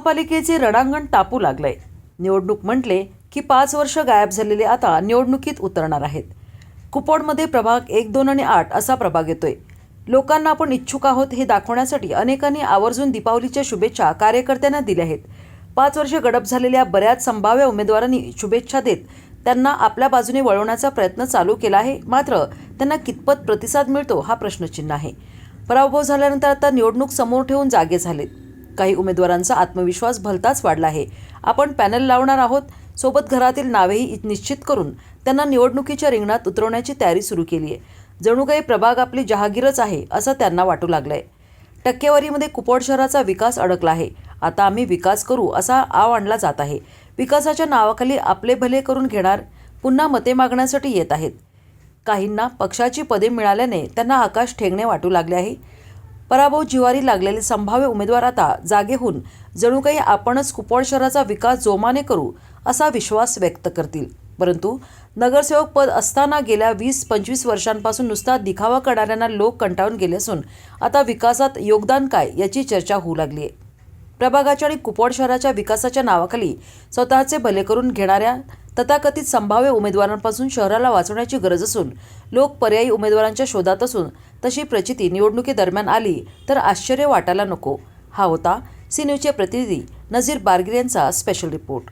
महापालिकेचे रणांगण तापू लागलंय. निवडणूक म्हटले की पाच वर्ष गायब झालेले आता निवडणुकीत उतरणार आहेत. कुपवाडमध्ये प्रभाग एक दोन आणि आठ असा प्रभाग येतोय. लोकांना आपण इच्छुक आहोत हे दाखवण्यासाठी अनेकांनी आवर्जून दीपावलीच्या शुभेच्छा कार्यकर्त्यांना दिल्या आहेत. पाच वर्ष गडप झालेल्या बऱ्याच संभाव्य उमेदवारांनी शुभेच्छा देत त्यांना आपल्या बाजूने वळवण्याचा प्रयत्न चालू केला आहे. मात्र त्यांना कितपत प्रतिसाद मिळतो हा प्रश्नचिन्ह आहे. पराभव झाल्यानंतर आता निवडणूक समोर ठेवून जागे झालेत. काही उमेदवारांचा आत्मविश्वास भलताच वाढला आहे. आपण पॅनल लावणार आहोत. सोबत घरातील नावेही निश्चित करून त्यांना निवडणुकीच्या रिंगणात उतरवण्याची तयारी सुरू केली आहे. जणू काही प्रभाग आपली जहागीरच आहे असं त्यांना वाटू लागलंय. टक्केवारीमध्ये कुपवाड शहराचा विकास अडकला आहे. आता आम्ही विकास करू असा आव आणला जात आहे. विकासाच्या नावाखाली आपले भले करून घेणार पुन्हा मते मागण्यासाठी येत आहेत. काहींना पक्षाची पदे मिळाल्याने त्यांना आकाश ठेंगणे वाटू लागले आहे. पराभव जिवारी लागलेले संभाव्य उमेदवार आता जागे होऊन जणू काही आपणच कुपवाड शहराचा विकास जोमाने करू असा विश्वास व्यक्त करतील. परंतु नगरसेवक पद असताना गेल्या वीस पंचवीस वर्षांपासून नुसता दिखावा करणाऱ्यांना लोक कंटाळून गेले असून आता विकासात योगदान काय याची चर्चा होऊ लागली आहे. प्रभागाच्या आणि कुपवाड शहराच्या विकासाच्या नावाखाली स्वतःचे भले करून घेणाऱ्या तथाकथित संभाव्य उमेदवारांपासून शहराला वाचवण्याची गरज असून लोक पर्यायी उमेदवारांच्या शोधात असून तशी प्रचिती निवडणुकीदरम्यान आली तर आश्चर्य वाटायला नको. हा होता सी न्यूजचे प्रतिनिधी नझीर बारगिर यांचा स्पेशल रिपोर्ट